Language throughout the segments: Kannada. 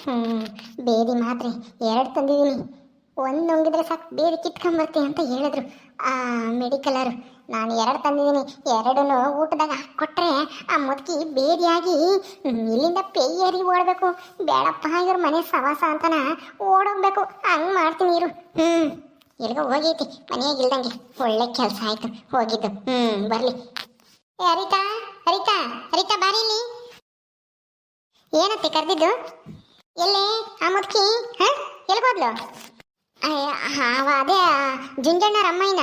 ಹ್ಞೂ ಬೇದಿ ಮಾತ್ರೆ ಎರಡು ತಂದಿದ್ದೀನಿ. ಒಂದು ನುಂಗಿದ್ರೆ ಸಾಕು ಬೇರೆ ಕಿತ್ಕೊಂಬರ್ತೀನಿ ಅಂತ ಹೇಳಿದ್ರು. ಆ ಮೆಡಿಕಲರು ನಾನು ಎರಡು ತಂದಿದ್ದೀನಿ. ಎರಡೂ ಊಟದಾಗ ಕೊಟ್ಟರೆ ಆ ಮುದುಕಿ ಬೇದಿಯಾಗಿ ಇಲ್ಲಿಂದ ಪೇಯರಿ ಓಡಬೇಕು. ಬೇಡಪ್ಪ, ಇವ್ರ ಮನೆ ಸವಾಸ ಅಂತನ ಓಡೋಗ್ಬೇಕು. ಹಂಗೆ ಮಾಡ್ತೀನಿ ಇರು. ಹ್ಞೂ ಎಲ್ಗೋ ಹೋಗೈತಿ, ಮನೆಯಾಗ ಇಲ್ದಂಗೆ. ಒಳ್ಳೆ ಕೆಲಸ ಆಯ್ತು, ಹೋಗಿದ್ದು. ಹ್ಞೂ ಬರಲಿ. ಏ, ಹರಿತಾ ಹರಿತಾ ಹರಿತಾ ಇಲ್ಲಿ ಏನತ್ತೆ ಕರೆದಿದ್ದು? ಎಲ್ಲೇ? ಆ ಮುದುಕಿ? ಹಾ? ಎಲ್ಗೋದ್ಲು ಅವ ಅದೇ ಜುಂಜಣ್ಣ ರಮ್ಮಯ್ಯನ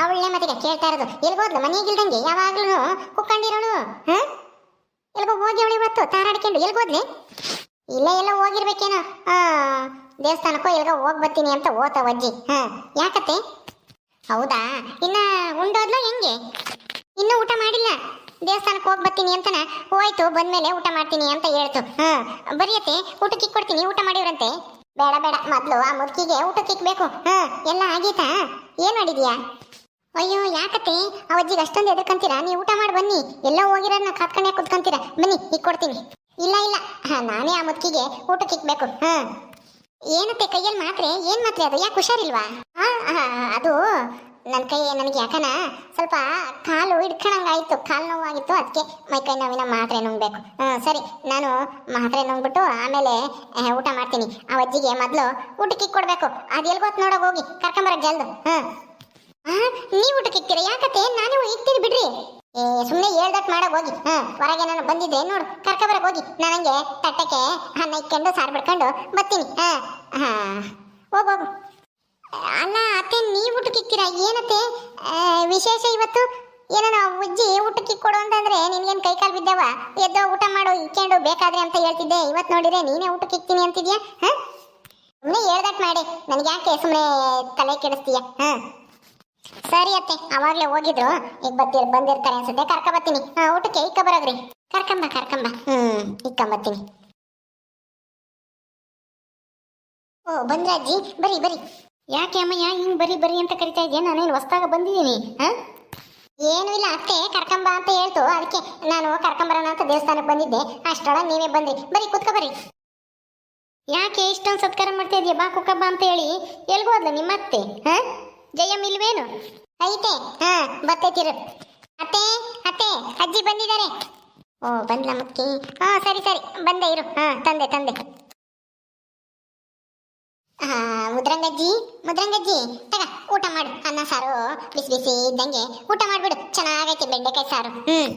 ಅವಳನ್ನೇ ಮತ್ತೆ ಕೇಳ್ತಾ ಇರೋದು. ಮನೆಗೆ ಮನೆಗಿಲ್ದಂಗೆ? ಯಾವಾಗ್ಲೂ ಕುಕ್ಕಂಡಿರೋಳು? ಹಾ? ಎಲ್ಗೋ ಹೋಗಿ ಅವಳು ಇವತ್ತು ತಾರಾಡ್ಕೊಂಡು ಎಲ್ಗೋದ್ಲಿ ಇಲ್ಲ ಎಲ್ಲ ಹೋಗಿರ್ಬೇಕೇನೋ. ದೇವಸ್ಥಾನಕ್ಕೋ ಎಲ್ಗೋ ಹೋಗಿ ಬರ್ತೀನಿ ಅಂತ ಓತ ಅಜ್ಜಿ ಹಾ, ಯಾಕತ್ತೆ? ಹೌದಾ ಇನ್ನ ಉಂಡೋದ್ಲು ಹೆಂಗೆ ಇನ್ನೂ ಊಟ ಮಾಡಿಲ್ಲ ಬರ್ತೀನಿ ಅಂತನ? ಹೋಯ್ತು, ಬಂದ್ಮೇಲೆ ಊಟ ಮಾಡ್ತೀನಿ ಅಂತ ಹೇಳ್ತು. ಹಾ, ಬರಿಯತ್ತೆ, ಊಟಕ್ಕೆ ಕೊಡ್ತೀನಿ, ಊಟ ಮಾಡಿವ್ರಂತೆ. ಬೇಡ ಬೇಡ, ಮೊದ್ಲು ಆ ಮುದುಕಿಗೆ ಊಟಕ್ಕೆ ಇಕ್ಬೇಕು ಹಾ, ಎಲ್ಲ ಆಗೀತಾ? ಏನ್ ಮಾಡಿದ್ಯಾ? ಅಯ್ಯೋ, ಯಾಕತ್ತೆ? ಆ ಅಜ್ಜಿಗೆ ಅಷ್ಟೊಂದು ಎದುರ್ಕಂತೀರಾ ನೀವು ಊಟ ಮಾಡಿ ಬನ್ನಿ. ಎಲ್ಲ ಹೋಗಿರೋದನ್ನ ಕಾತ್ಕೊಂಡೆ ಕುತ್ಕೊಂತೀರಾ. ಬನ್ನಿ, ಈಗ ಕೊಡ್ತೀನಿ. ಇಲ್ಲ ಇಲ್ಲ. ಹಾ, ನಾನೇ ಆ ಮುದುಕಿಗೆ ಊಟಕ್ಕೆ ಇಕ್ಬೇಕು ಹಾ. ಏನತ್ತೆ, ಕೈಯಲ್ಲಿ ಮಾತ್ರೆ? ಏನ್ ಮಾತ್ರೆ ಅದು? ಯಾಕೆ ಹುಷಾರಿಲ್ವಾ? ಅದು ನನ್ನ ಕೈ ನನಗೆ ಯಾಕನ ಸ್ವಲ್ಪ ಕಾಲು ಹಿಡ್ಕೊಳಂಗಾಯ್ತು ಕಾಲು ನೋವಾಗಿತ್ತು ಅದಕ್ಕೆ ಮೈ ಕೈ ನೋವಿನ ಮಾತ್ರೆ ನುಂಗ್ಬೇಕು. ಹ್ಞೂ ಸರಿ, ನಾನು ಮಾತ್ರೆ ನುಂಗ್ಬಿಟ್ಟು ಆಮೇಲೆ ಊಟ ಮಾಡ್ತೀನಿ. ಆ ಅಜ್ಜಿಗೆ ಮೊದಲು ಊಟಕ್ಕೆ ಕೊಡಬೇಕು. ಅದು ಗೊತ್ತ ನೋಡೋಕೆ ಹೋಗಿ ಕರ್ಕೊಂಬರಕ್ಕೆ ಜಲ್ದು. ಹಾಂ. ನೀವು ಊಟಕ್ಕೆ ಇಕ್ತೀರಾ? ಯಾಕತ್ತೆ? ನಾನೇ ಇಕ್ತೀನಿ ಬಿಡ್ರಿ. ಏ ಸುಮ್ಮನೆ ಹೇಳ್ದಟ್ ಮಾಡಕ್ ಹೋಗಿ. ಹಾ, ಹೊರಗೆ ನಾನು ಬಂದಿದ್ದೆ, ನೋಡು ಕರ್ಕೊಬರಕ್ ಹೋಗಿ. ನನಗೆ ತಟ್ಟಕ್ಕೆ ಅನ್ನ ಇಕ್ಕೊಂಡು, ಸಾರು ಬಿಡ್ಕೊಂಡು ಬರ್ತೀನಿ. ಹಾ. ಹಾ. ಹೋಗು ಹೋಗು. ಅಲ್ಲ ಅತ್ತೆ, ನೀವು ಊಟಕ್ಕೆ ಇಕ್ತೀರಾ ಏನತ್ತೆ ವಿಶೇಷ ಇವತ್ತು? ಏನೋ ನಾವು ಉಜ್ಜಿ ಊಟಕ್ಕೆ ಕೊಡು ಅಂತಂದ್ರೆ ನಿನ್ಗೇನು ಕೈ ಕಾಲು ಬಿದ್ದಾವ? ಎದ್ದೋ ಊಟ ಮಾಡು, ಇಕ್ಕೊಂಡು ಬೇಕಾದ್ರೆ ಅಂತ ಹೇಳ್ತಿದ್ದೆ. ಇವತ್ತು ನೋಡಿದ್ರೆ ನೀನೇ ಊಟಕ್ಕೆ ಇಕ್ತೀನಿ ಅಂತಿದ್ಯಾ? ಹಾಂ? ಸುಮ್ಮನೆ ಹೇಳ್ದಟ್ ಮಾಡಿ. ನನಗೆ ಯಾಕೆ ಸುಮ್ಮನೆ ತಲೆ ಕೆಡಿಸ್ತೀಯ? ಹಾ? ಸರಿ ಅತ್ತೆ, ಅವಾಗಲೇ ಹೋಗಿದ್ರು. ಈಗ ಬತ್ತಿ ಬಂದಿರ್ತಾರೆ ಅನ್ಸುತ್ತೆ. ಕರ್ಕ ಬರ್ತೀನಿ ಹಾ ಊಟಕ್ಕೆ ಇಕ್ಕ ಬರೋದ್ರಿ ಕರ್ಕೊಂಬ, ಕರ್ಕಂಬ. ಹ್ಮ್ ಇಕ್ಕಂಬತ್ತೀನಿ ಓ ಬಂದ್ರಾಜಿ ಬರಿ ಬರಿ. ಯಾಕೆ ಅಮ್ಮಯ್ಯ ಹಿಂಗ್ ಬರಿ ಬರಿ ಅಂತ ಕರಿತಾ ಇದೆಯಾ? ನಾನೇನು ಹೊಸ್ದಾಗ ಬಂದಿದ್ದೀನಿ, ಹಾಂ? ಏನೂ ಇಲ್ಲ, ಅತ್ತೆ ಕರ್ಕಂಬ ಅಂತ ಹೇಳ್ತು. ಅದಕ್ಕೆ ನಾನು ಕರ್ಕಂಬರೋಣ ಅಂತ ದೇವಸ್ಥಾನಕ್ಕೆ ಬಂದಿದ್ದೆ. ಅಷ್ಟೊಳಗೆ ನೀವೇ ಬಂದ್ರಿ. ಬರಿ ಕುತ್ಕೊ ಬರ್ರಿ. ಯಾಕೆ ಇಷ್ಟೊಂದು ಸತ್ಕಾರ ಮಾಡ್ತಾ ಇದೆಯಾ? ಬಾ ಕುಕ್ಕಬ್ಬ ಅಂತ ಹೇಳಿ. ಎಲ್ಗೂ ಅದ್ಲ ನಿಮ್ಮ ಅತ್ತೆ, ಹಾ? ಜಯಮ್ ಇಲ್ವೇನು? ಐತೆ, ಹಾ ಬತ್ತೈತಿರು ಅತ್ತೆ ಅತ್ತೆ, ಅಜ್ಜಿ ಬಂದಿದ್ದಾರೆ. ಓ, ಬಂದ್ಲ ಮುಕ್ಕಿ? ಹಾ, ಸರಿ ಸರಿ. ಬಂದೆ, ಇರು. ಹಾ, ತಂದೆ ತಂದೆ. ಮುದ್ರಂಗಜ್ಜಿ ಮುದ್ರಂಗಜ್ಜಿ, ತಗ, ಊಟ ಮಾಡು. ಅನ್ನ, ಸಾರು, ಬಿಸಿ ಬಿಸಿ ಇದ್ದಂಗೆ ಊಟ ಮಾಡ್ಬಿಡು. ಚೆನ್ನಾಗೈತೆ ಬೆಂಡೆಕಾಯಿ ಸಾರು. ಹ್ಮ್.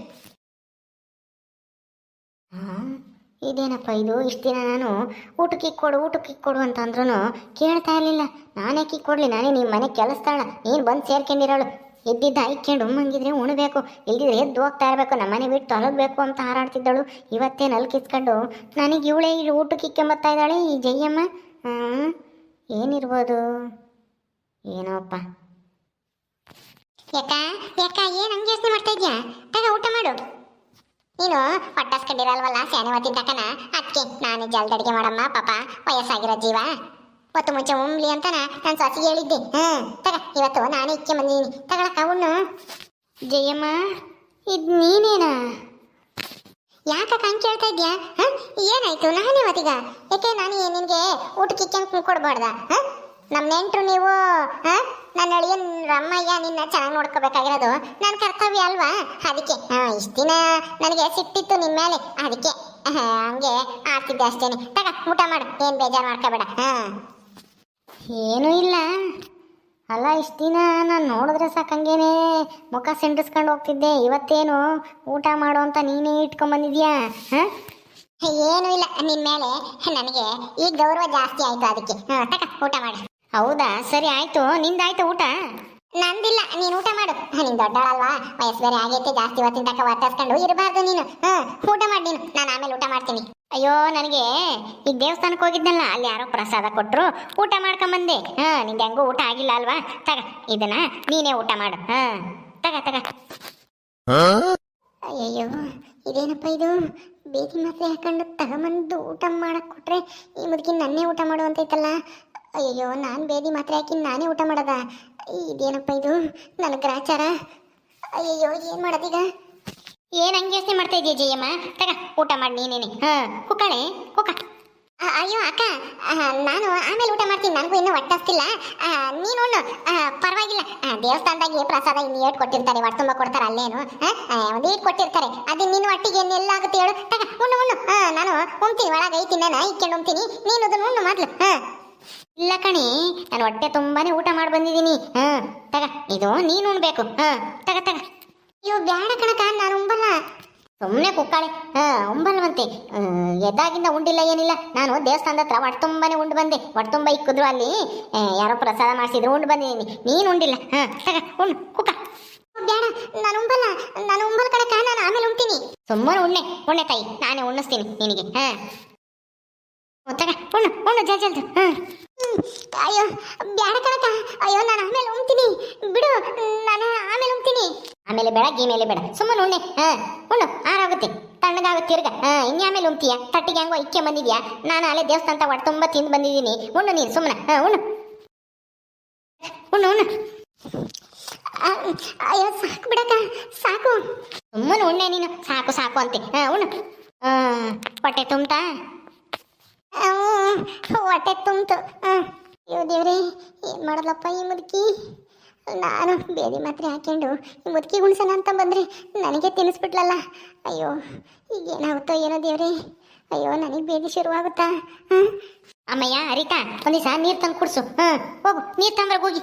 ಇದೇನಪ್ಪ ಇದು? ಇಷ್ಟು ದಿನ ನಾನು ಊಟಕ್ಕೆ ಕೊಡು ಊಟಕ್ಕೆ ಕೊಡು ಅಂತ ಅಂದ್ರೂ ಕೇಳ್ತಾ ಇರಲಿಲ್ಲ. ನಾನೇ ಕಿ ಕೊಡ್ಲಿ, ನಾನೇ ನಿಮ್ಮ ಮನೆ ಕೆಲಸ್ತಾಳ ನೀನು ಬಂದು ಸೇರ್ಕೊಂಡಿರೋಳು. ಎದ್ದಿದ್ದ ಐಕ್ಕೊಂಡು ಉಮ್ಮಂಗಿದ್ರೆ ಉಣಬೇಕು. ಇಲ್ದಿದ್ರೆ ಎದ್ದು ಹೋಗ್ತಾ ಇರಬೇಕು. ನಮ್ಮನೆ ಬಿಟ್ಟು ತೊಲಗಬೇಕು ಅಂತ ಹಾರಾಡ್ತಿದ್ದಳು. ಇವತ್ತೇ ನಲ್ಕಿಸ್ಕೊಂಡು ನನಗೆ ಇವಳೇ ಊಟಕ್ಕೆ ಇಕ್ಕೊಂಬತ್ತಾ ಇದ್ದಾಳೆ ಈ ಜಯ್ಯಮ್ಮ ಹ್ಞೂ ಏನಿರ್ಬೋದು? ಏನೋಪ್ಪ. ಯಾಕ? ಯಾಕ? ಏನು ಹಂಗೆ ಯೋಚನೆ ಮಾಡ್ತಾ ಇದ್ಯಾ? ತಗ, ಊಟ ಮಾಡು. ನೀನು ಹೊಟ್ಟಸ್ಕೊಂಡಿರಲ್ವಲ್ಲ ಸ್ಯಾನೆ ಹೊತ್ತಿನ ತಕನ? ಅದಕ್ಕೆ ನಾನು ಜಲ್ದಿ ಅಡುಗೆ ಮಾಡಮ್ಮ, ಪಾಪ. ವಯಸ್ಸಾಗಿರೋ ಜೀವ. ಒತ್ತು ಮುಂಚೆ ಉಮ್ಲಿ ಅಂತನ ನಾನು ಸೊಸಿಗೆ ಹೇಳಿದ್ದೆ. ಹ್ಞೂ, ತಗ, ಇವತ್ತು ನಾನೇ ಇಕ್ಕೆ ಬಂದಿದ್ದೀನಿ. ತಗೊಳಕ್ಕ ಅವನು ಜಯಮ್ಮ, ಇದು ನೀನೇನಾ? ಯಾಕಕ್ಕ ಹಂಗೆ ಕೇಳ್ತಾ ಇದ್ಯಾ? ಹ ಏನಾಯ್ತು? ನಾನೇ ಮತ್ತೀಗ? ಯಾಕೆ ನಾನು ನಿನಗೆ ಊಟಕ್ಕೆ ಇಕ್ಕೆ ಕೊಡ್ಬಾರ್ದ ನಮ್ಮ ನೆಂಟ್ರು ನೀವು ನನ್ನ ಅಳಿಯ ರಮ್ಮಯ್ಯ ನಿನ್ನ ಚೆನ್ನಾಗಿ ನೋಡ್ಕೋಬೇಕಾಗಿರೋದು. ನನ್ನ ಕರ್ತವ್ಯ ಅಲ್ವಾ? ಅದಕ್ಕೆ. ಇಷ್ಟು ದಿನ ನನಗೆ ಸಿಟ್ಟಿತ್ತು ನಿಮ್ಮ ಮೇಲೆ. ಅದಕ್ಕೆ. ಹಂಗೆ ಆಡ್ತಿದ್ದೆ ಅಷ್ಟೇನೆ. ತಗ, ಊಟ ಮಾಡು. ಏನು ಬೇಜಾರು ಮಾಡ್ಕೋಬೇಡ. ಹಾ. ಏನೂ ಇಲ್ಲ. ಅಲ್ಲ, ಇಷ್ಟು ದಿನ ನಾನು ನೋಡಿದ್ರೆ ಸಾಕಂಗೇನೆ ಮುಖ ಸೆಂಟಿಸ್ಕೊಂಡು ಹೋಗ್ತಿದ್ದೆ. ಇವತ್ತೇನು ಊಟ ಮಾಡು ಅಂತ ನೀನೇ ಇಟ್ಕೊಂಬಂದಿದ್ಯಾ ಹಾಂ? ಏನೂ ಇಲ್ಲ ನಿನ್ ಮೇಲೆ. ನನಗೆ ಈ ಗೌರವ ಜಾಸ್ತಿ ಆಯ್ತು ಅದಕ್ಕೆ. ತಕ ಊಟ ಮಾಡು. ಹೌದಾ? ಸರಿ ಆಯ್ತು. ನಿಂದಾಯ್ತು ಊಟ? ನಂದಿಲ್ಲ ನೀನು ಊಟ ಮಾಡು. ನೀನ್ ದೊಡ್ಡವಳಲ್ವಾ? ವಯಸ್ಸು ಬೇರೆ ಆಗೈತೆ ಜಾಸ್ತಿ ಹೊತ್ತಿನ ತಕ ವರ್ತಿಸ್ಕೊಂಡು ಇರಬಾರ್ದು ನೀನು. ಹ್ಮ್ ಊಟ ಮಾಡಿ ನೀನು. ನಾನು ಆಮೇಲೆ ಊಟ ಮಾಡ್ತೀನಿ. ಅಯ್ಯೋ ನನಗೆ ಈ ದೇವಸ್ಥಾನಕ್ಕೆ ಹೋಗಿದ್ನಲ್ಲ ಅಲ್ಲಿ ಯಾರೋ ಪ್ರಸಾದ ಕೊಟ್ಟರು ಊಟ ಮಾಡ್ಕೊಂಬಂದೆ. ಹಾ ನಿಂಗೆ ಹೆಂಗೂ ಊಟ ಆಗಿಲ್ಲ ಅಲ್ವಾ? ತಗ ಇದನ್ನ ನೀನೇ ಊಟ ಮಾಡು. ಹಾ ತಗ ತಗ. ಅಯ್ಯಯ್ಯೋ ಇದೇನಪ್ಪ ಇದು? ಬೇದಿ ಮಾತ್ರೆ ಹಾಕೊಂಡು ತಗೊಂಬಂದು ಊಟ ಮಾಡಕ್ಕೆ ಕೊಟ್ರೆ ಈ ಮುದುಕಿ ನನ್ನೇ ಊಟ ಮಾಡುವಂತೈತಲ್ಲ. ಅಯ್ಯಯ್ಯೋ ನಾನು ಬೇದಿ ಮಾತ್ರೆ ಹಾಕಿ ನಾನೇ ಊಟ ಮಾಡದ? ಇದೇನಪ್ಪ ಇದು? ನನ್ನ ಗ್ರಾಚಾರ? ಅಯ್ಯಯ್ಯೋ ಏನು ಮಾಡೋದೀಗ? ಏನು ಹಂಗೆ ಯೋಚನೆ ಮಾಡ್ತಾ ಇದೀಯ ಜಯಮ್ಮ? ತಗ ಊಟ ಮಾಡಿ ನೀನೇನೆ. ಹಾಂ ಕುಕ್ಕಳೆ ಕುಕ್ಕ. ಅಯ್ಯೋ ಅಕ್ಕ ನಾನು ಆಮೇಲೆ ಊಟ ಮಾಡ್ತೀನಿ. ನನಗೂ ಇನ್ನೂ ಒಟ್ಟಾಗ್ತಿಲ್ಲ ನೀನು ಪರವಾಗಿಲ್ಲ. ಆ, ದೇವಸ್ಥಾನದಾಗೆ ಪ್ರಸಾದ ಇನ್ನು ಏಟ್ ಕೊಟ್ಟಿರ್ತಾರೆ ಹೊಟ್ಟೆ ತುಂಬ ಕೊಡ್ತಾರೆ ಅಲ್ಲೇನು? ಒಂದು ಏಟ್ ಕೊಟ್ಟಿರ್ತಾರೆ. ಅದು ನಿನ್ನ ಹೊಟ್ಟಿಗೆ ಎಲ್ಲಾಗುತ್ತೆ ಹೇಳು. ತಗ, ಉಣ್ಣು ಉಣ್ಣು. ನಾನು ಉಣ್ತೀನಿ, ಒಳಗೆ ಐತಿ ನಾನು ಇಕ್ಕೊಂಡು ಉಣ್ತೀನಿ. ನೀನು ಅದನ್ನು ಉಣ್ಣು ಮೊದಲು. ಇಲ್ಲ ಕಣಿ, ನಾನು ಹೊಟ್ಟೆ ತುಂಬಾನೇ ಊಟ ಮಾಡಿ ಬಂದಿದ್ದೀನಿ. ಹಾ, ತಗ, ಇದು ನೀನು ಉಣ್ಬೇಕು. ಹಾ, ತಗ ತಗ. ಅಯ್ಯೋ, ಬ್ಯಾಡ ಕಣಕ ನಾನು ಉಂಬಲ್ಲ. ಸುಮ್ಮನೆ ಕುಕ್ಕಾಳೆ. ಒಂಬಲ್ವಂತೆ. ಎದ್ದಾಗಿಂದ ಉಂಡಿಲ್ಲ ಏನಿಲ್ಲ. ನಾನು ದೇವಸ್ಥಾನದ ಹತ್ರ ಹೊಟ್ಟೆ ತುಂಬಾನೇ ಉಂಡು ಬಂದೆ. ಹೊಟ್ಟೆ ತುಂಬ ಇಕ್ಕಿದ್ರು ಅಲ್ಲಿ. ಯಾರೋ ಪ್ರಸಾದ ಮಾಡಿಸಿದ್ರು, ಉಂಡು ಬಂದಿದ್ದೀನಿ ನೀನು. ಉಂಡಿಲ್ಲ. ಹಾ ಉಣ್ಣು ಕುಕ್ಕ. ಬೇಡ, ನಾನು ಉಂಬಲ್ಲ. ನಾನು ಉಂಬಲ್ ಕಣಕ ನಾನು ಆಮೇಲೆ ಉಣ್ತೀನಿ ಸುಮ್ಮನೆ ಉಣ್ಣೆ ಉಣ್ಣೆ ತಾಯಿ. ನಾನೇ ಉಣ್ಣಿಸ್ತೀನಿ ನಿನಗೆ. ಹಾ. ತಗ, ಉಣ್ಣು ಉಣ್ಣು, ಜಲ್ ಜಲ್ದು ಹಾ. ಅಯ್ಯೋ ಬ್ಯಾಡ ಕಣಕ ಅಯ್ಯೋ, ನಾನು ಆಮೇಲೆ ಉಣ್ತೀನಿ ಬಿಡು, ನಾನು ಆಮೇಲೆ ಉಣ್ತೀನಿ ಆಮೇಲೆ ಬೇಡ ಮೇಲೆ ಬೇಡ. ಸುಮ್ಮನೆ ಉಣ್ಣೆ. ಹಾ, ಉಣ್ಣು. ಆರಾಗುತ್ತೆ. ತಣ್ಣಗಾಗುತ್ತೆ ತಿರ್ಗ. ಹಾ ಆಮೇಲೆ ಉಣ್ತೀಯ? ತಟ್ಟಿಗೆ ಹೆಂಗೋ ಇಕ್ಕೆ ಬಂದಿದ್ಯಾ? ನಾನು ಅಲ್ಲೇ ದೇವಸ್ಥಾನ ಹೊಟ್ಟೆ ತುಂಬ ತಿಂದು ಬಂದಿದ್ದೀನಿ. ಉಣ್ಣು ನೀನು, ಸುಮ್ಮನೆ. ಹಾ, ಉಣ್ಣು. ಉಣ್ಣು ಉಣ್ಣು. ಅಯ್ಯೋ, ಸಾಕು ಬಿಡಕ್ಕ. ಸಾಕು. ಸುಮ್ಮನೆ ಉಣ್ಣೆ ನೀನು. ಸಾಕು ಸಾಕು ಅಂತೆ. ಹಾ, ಉಣ್ಣು. ಹೊಟ್ಟೆ ತುಂಬ್ತಾ? ಹೊಟ್ಟೆ ಹ್ಞೂ ಅಯ್ಯೋ ದೇವ್ರಿ, ಏನು ಮಾಡಲಪ್ಪ ಈ ಮುದುಕಿ? ನಾನು ಬೇರೆ ಮಾತ್ರೆ ಹಾಕೊಂಡು ಮುದುಕಿ ಗುಣಸನ ಅಂತ ಬಂದರೆ ನನಗೆ ತಿನ್ನಿಸ್ಬಿಟ್ಲಲ್ಲ ಅಯ್ಯೋ ಈಗ ಏನಾಗುತ್ತೋ ಏನೋ ದೇವ್ರಿ. ಅಯ್ಯೋ, ನನಗೆ ಬೇದಿ ಶುರುವಾಗುತ್ತಾ? ಹಾಂ? ಅಮ್ಮಯ್ಯ, ಅರಿತಾ, ಒಂದು ದಿವಸ ನೀರು ತಂದು ಕುಡಿಸು. ಹಾಂ, ಹೋಗು, ನೀರು ತಂಬರ್ಗೆ ಹೋಗಿ.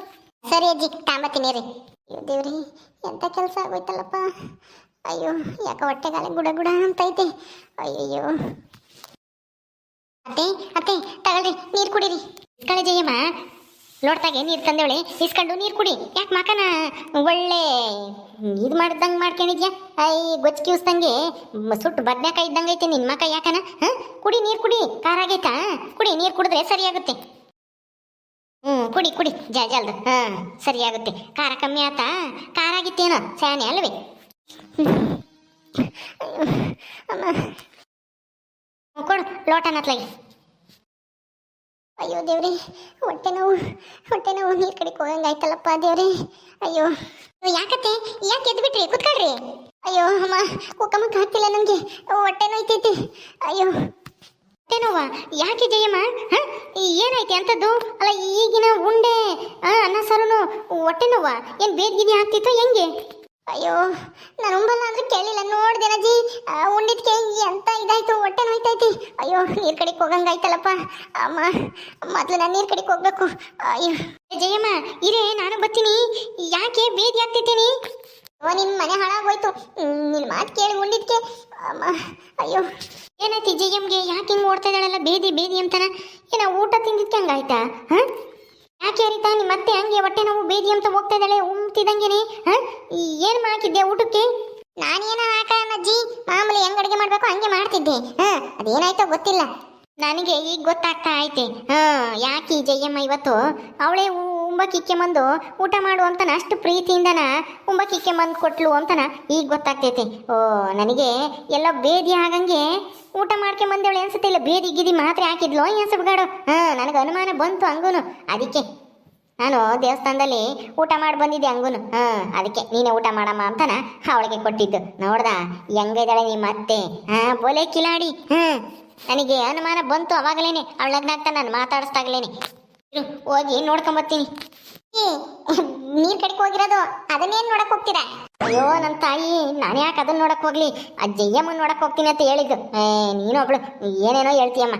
ಸರಿ ಅಜ್ಜಿ, ತಾಂಬತ್ತೀನಿ ರೀ ಅಯ್ಯೋ ದೇವ್ರಿ ಎಂಥ ಕೆಲಸ ಆಗೋಯ್ತಲ್ಲಪ್ಪ. ಅಯ್ಯೋ, ಯಾಕೆ ಹೊಟ್ಟೆಗಾಲ ಗುಡ ಗುಡ ಅಂತೈತೆ ಅಯ್ಯಯ್ಯೋ. ಅತ್ತೆ ಅತ್ತೆ, ತಗೊಳ್ರಿ, ನೀರು ಕುಡೀರಿ. ಕಳೆ ಜಯಮ್ಮ ಲೋಡ್ತಾಗೆ ನೀರು ತಂದೇವಳೆ ಇಸ್ಕೊಂಡು ನೀರು ಕುಡಿ. ಯಾಕೆ ಮಕನ? ಒಳ್ಳೆ, ಇದು ಮಾಡ್ದಂಗೆ ಮಾಡ್ಕೊಂಡಿದ್ಯಾ? ಐ ಗೊಚ್ಚಿ ಕಿವಿಸ್ದಂಗೆ ಸುಟ್ಟು ಬದ್ನೆಕಾಯಿ ಇದ್ದಂಗೆ ಐತೆ ನಿನ್ನ ಮಕ ಯಾಕನ? ಹಾಂ? ಕುಡಿ ನೀರು ಕುಡಿ, ಖಾರ ಆಗೈತಾ? ಕುಡಿ, ನೀರು ಕುಡಿದ್ರೆ ಸರಿಯಾಗುತ್ತೆ ಹ್ಞೂ ಕುಡಿ ಕುಡಿ ಜಾ ಜಲ್ದು. ಹಾಂ ಸರಿಯಾಗುತ್ತೆ ಖಾರ ಕಮ್ಮಿ ಆತಾ? ಖಾರ ಆಗಿತ್ತೇನೋ? ಸ್ಯಾನೆ ಅಲ್ವೇ? ಕೊಡು ಲೋಟನತ್ಲಾಗಿ ಅಯ್ಯೋ ದೇವ್ರಿ, ಹೊಟ್ಟೆ ನೋವು ಹೊಟ್ಟೆ ನೋವು, ನೀರು ಕಡೆಗೆ ಹೋಗಂಗಾಯ್ತಲ್ಲಪ್ಪ ದೇವ್ರಿ. ಅಯ್ಯೋ ಯಾಕತ್ತೆ? ಯಾಕೆ ಎದ್ದು ಬಿಟ್ರಿ ಕುತ್ಕೊಳ್ರಿ. ಅಯ್ಯೋ, ಅಮ್ಮ ಕುಕ್ಕಮ್ಮ ಕಾತಿಲ್ಲ ನನಗೆ ಹೊಟ್ಟೆ ನೋಯ್ತೈತಿ ಅಯ್ಯೋ, ಹೊಟ್ಟೆ ನೋವಾ? ಯಾಕೆ ಜಯಮ್ಮ? ಹಾಂ? ಏನಾಯ್ತು ಅಂಥದ್ದು? ಅಲ್ಲ, ಈಗಿನ ಉಂಡೆ ಅನ್ನ ಸಾರುನು ಹೊಟ್ಟೆ ನೋವಾ? ಏನು ಬೇದ್ಗಿದಿ ಆಗ್ತಿತ್ತು ಹೆಂಗೆ? ಅಯ್ಯೋ, ನಾನು ಉಂಬಲ್ಲ ಅಂದ್ರೆ ಕೇಳಿಲ್ಲ. ನೋಡ್ದೆ ಅಜ್ಜಿ ಉಂಡಿದ್ಕೆ ಎಂತ ಇದಾಯ್ತು, ಹೊಟ್ಟೆ ನೋಯ್ತೈತಿ. ಅಯ್ಯೋ, ನೀರ್ ಕಡೆಗೆ ಹೋಗಂಗಾಯ್ತಲ್ಲಪ್ಪ. ಅಮ್ಮ, ಮೊದ್ಲು ನಾನು ನೀರ್ ಕಡೆಗೆ ಹೋಗ್ಬೇಕು. ಅಯ್ಯೋ, ಜಯಮ್ಮ, ಇರೇ, ನಾನು ಬರ್ತೀನಿ. ಯಾಕೆ ಬೇದಿ ಆಗ್ತಿದ್ದೀನಿ? ಓ ನಿನ್ ಮನೆ ಹಾಳಾಗೋಯ್ತು. ನಿನ್ ಮಾತು ಕೇಳಿ ಉಂಡಿದ್ಕೆ. ಅಮ್ಮ, ಅಯ್ಯೋ ಏನಾಯ್ತು ಜಯಮ್ಗೆ? ಯಾಕೆ ಹಿಂಗೆ ಓಡ್ತಾ ಇದ್ದಾಳಲ್ಲ? ಬೇದಿ ಬೇದಿ ಅಂತಾನ. ಏನ ಊಟ ತಿಂದಿದ್ಕೆ ಹಂಗಾಯ್ತಾ? ಹಾ? ಯಾಕೆ ಹರಿತಾ ನಿಮ್ಮ ಮತ್ತೆ ಹಂಗೆ ಹೊಟ್ಟೆ ನೋವು ಬೇದಿ ಅಂತ ಹೋಗ್ತಾ ಇದ್ದಾಳೆ ಉಮ್ತಿದಂಗೆನೆ ಹ? ಏನ್ ಹಾಕಿದ್ದೆ ಊಟಕ್ಕೆ? ನಾನೇನ ಅಜ್ಜಿ ಮಾಮೂಲಿ ಹೆಂಗ್ ಅಡಿಗೆ ಮಾಡಬೇಕು ಹಂಗೆ ಮಾಡ್ತಿದ್ದೆ ಹ? ಅದೇನಾಯ್ತೋ ಗೊತ್ತಿಲ್ಲ. ನನಗೆ ಈಗ ಗೊತ್ತಾಗ್ತಾ ಐತೆ ಹ ಯಾಕೆ ಜಯಮ್ಮ ಇವತ್ತು ಅವಳೇ ಉಂಬಕ್ಕಿಕ್ಕೆ ಬಂದು ಊಟ ಮಾಡು ಅಂತನ ಅಷ್ಟು ಪ್ರೀತಿಯಿಂದನ ಉಂಬಕ್ಕಿಕ್ಕೆ ಬಂದು ಕೊಟ್ಲು ಅಂತನ ಈಗ ಗೊತ್ತಾಗ್ತೈತಿ. ಓ, ನನಗೆ ಎಲ್ಲ ಬೇದಿ ಆಗಂಗೆ ಊಟ ಮಾಡ್ಕೊಂಡ್ ಬಂದೇವಳೆ ಅನ್ಸುತ್ತೆ. ಇಲ್ಲ, ಬೇದಿ ಗಿದಿ ಮಾತ್ರ ಹಾಕಿದ್ಲು. ಅನ್ಸಬ್ಗಾಡು ಹಾಂ, ನನಗೆ ಅನುಮಾನ ಬಂತು ಹಂಗೂನು. ಅದಕ್ಕೆ ನಾನು ದೇವಸ್ಥಾನದಲ್ಲಿ ಊಟ ಮಾಡಿ ಬಂದಿದ್ದೆ ಹಂಗೂನು. ಹಾಂ, ಅದಕ್ಕೆ ನೀನೇ ಊಟ ಮಾಡಮ್ಮ ಅಂತನ ಅವಳಿಗೆ ಕೊಟ್ಟಿದ್ದು. ನೋಡ್ದ, ಹೆಂಗಿದ್ದಾಳೆ ನೀ ಮತ್ತೆ? ಹಾ, ಬೋಲೆ ಕಿಲಾಡಿ. ಹ್ಮ್ ನನಗೆ ಅನುಮಾನ ಬಂತು ಅವಾಗಲೇನೆ. ಅವಳಗ್ನಾಗ್ತಾ ನಾನು ಮಾತಾಡಿಸ್ದಾಗ್ಲೇನೆ. ಹೋಗಿ ನೋಡ್ಕೊಂಬರ್ತೀನಿ ನೀರ್ ಕಡೆಗೆ ಹೋಗಿರೋದು ಅದನ್ನೇನ್ ನೋಡಕ್ ಹೋಗ್ತೀರಾ? ಅಯ್ಯೋ ನನ್ನ ತಾಯಿ, ನಾನು ಯಾಕೆ ಅದನ್ನ ನೋಡಕ್ ಹೋಗ್ಲಿ? ಅಜ್ಜಯ್ಯಮ್ಮ ನೋಡಕ್ ಹೋಗ್ತೀನಿ ಅಂತ ಹೇಳಿದ್ದು. ಏ ಒಬ್ಳು, ಏನೇನೋ ಹೇಳ್ತೀಯಮ್ಮ.